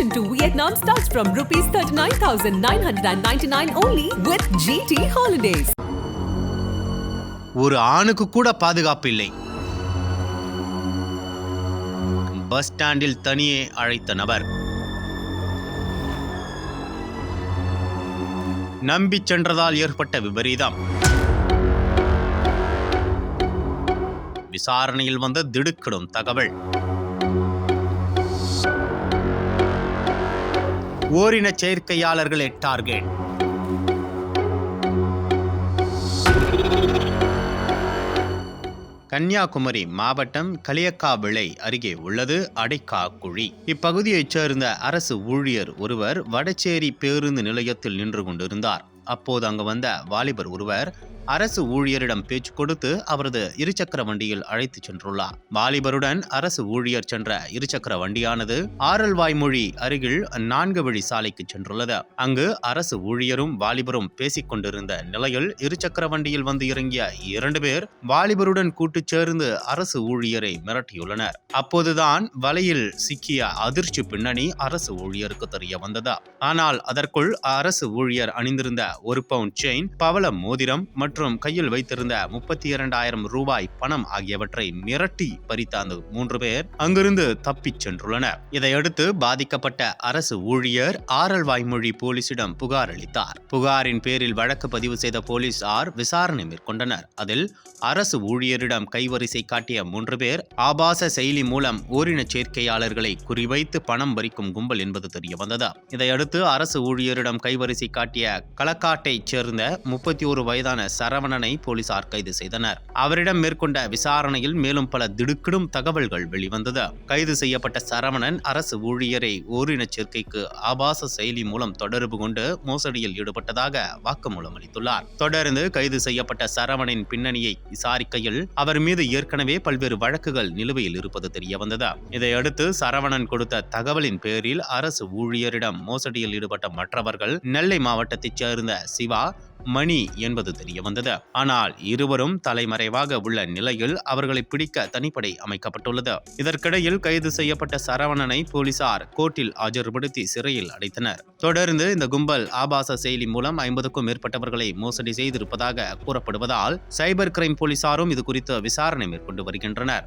Admission to Vietnam starts from rupees 39,999 only with GT Holidays. ஒரு ஆணுக்கு கூட பாதுகாப்பு இல்லை. பஸ் ஸ்டாண்டில் தனியே அழைத்த நபர். நம்பி சென்றதால் ஏற்பட்ட விபரீதம். விசாரணையில் வந்த திடுக்கிடும் தகவல். ஓரின சேர்க்கையாளர்களே டார்கெட். கன்னியாகுமரி மாவட்டம் களியக்காவிளை அருகே உள்ளது அடைக்காக்குழி. இப்பகுதியைச் சேர்ந்த அரசு ஊழியர் ஒருவர் வடச்சேரி பேருந்து நிலையத்தில் நின்று கொண்டிருந்தார். அப்போது அங்கு வந்த வாலிபர் ஒருவர் அரசு ஊழியரிடம் பேச்சு கொடுத்து அவரது இருசக்கர வண்டியில் அழைத்துச் சென்றுள்ளார். வாலிபருடன் அரசு ஊழியர் சென்ற இருசக்கர வண்டியானது ஆரல்வாய்மொழி அருகில் நான்கு வழி சாலைக்கு சென்றுள்ளது. அங்கு அரசு ஊழியரும் வாலிபரும் பேசிக் கொண்டிருந்த நிலையில் இருசக்கர வண்டியில் வந்து இறங்கிய இரண்டு பேர் வாலிபருடன் கூட்டுச் சேர்ந்து அரசு ஊழியரை மிரட்டியுள்ளனர். அப்போதுதான் வலையில் சிக்கிய அதிர்ச்சி பின்னணி அரசு ஊழியருக்கு தெரிய வந்ததா. ஆனால் அதற்குள் அரசு ஊழியர் அணிந்திருந்த ஒரு பவுண்ட் செயின் பவள மோதிரம் மற்றும் மற்றும் கையில் வைத்திருந்த முப்பத்தி இரண்டாயிரம் ரூபாய் பணம் ஆகியவற்றை மிரட்டி பறித்த அந்த மூன்று பேர் அங்கிருந்து தப்பிச் சென்றுள்ளனர். இதையடுத்து பாதிக்கப்பட்ட அரசு ஊழியர் ஆரல் வாய்மொழி போலீசிடம் புகார் அளித்தார். புகாரின் பேரில் வழக்கு பதிவு செய்த போலீசார் விசாரணை மேற்கொண்டனர். அதில் அரசு ஊழியரிடம் கைவரிசை காட்டிய மூன்று பேர் ஆபாச செயலி மூலம் ஓரின சேர்க்கையாளர்களை குறிவைத்து பணம் பறிக்கும் கும்பல் என்பது தெரிய வந்தது இதையடுத்து அரசு ஊழியரிடம் கைவரிசை காட்டிய களக்காட்டைச் சேர்ந்த முப்பத்தி ஒரு வயதான சரவணனை போலீசார் கைது செய்தனர். அவரிடம் மேற்கொண்ட விசாரணையில் மேலும் பல திடுக்கிடும் தகவல்கள் வெளிவந்தது. கைது செய்யப்பட்ட சரவணன் அரசு ஊழியரை ஓரின சேர்க்கைக்கு ஆபாச செயலி மூலம் தொடர்பு கொண்டு மோசடியில் ஈடுபட்டதாக வாக்குமூலம் அளித்துள்ளார். தொடர்ந்து கைது செய்யப்பட்ட சரவணின் பின்னணியை விசாரிக்கையில் அவர் மீது ஏற்கனவே பல்வேறு வழக்குகள் நிலுவையில் இருப்பது தெரியவந்தது. இதையடுத்து சரவணன் கொடுத்த தகவலின் பேரில் அரசு ஊழியரிடம் மோசடியில் ஈடுபட்ட மற்றவர்கள் நெல்லை மாவட்டத்தைச் சேர்ந்த சிவா மணி என்பது தெரியவந்தது. வந்தது. ஆனால் இருவரும் தலைமறைவாக உள்ள நிலையில் அவர்களை பிடிக்க தனிப்படை அமைக்கப்பட்டுள்ளது. இதற்கிடையில் கைது செய்யப்பட்ட சரவணனை போலீசார் கோர்ட்டில் ஆஜர்படுத்தி சிறையில் அடைத்தனர். தொடர்ந்து இந்த கும்பல் ஆபாச செயலி மூலம் ஐம்பதுக்கும் மேற்பட்டவர்களை மோசடி செய்திருப்பதாக கூறப்படுவதால் சைபர் கிரைம் போலீசாரும் இது குறித்து விசாரணை மேற்கொண்டு வருகின்றனர்.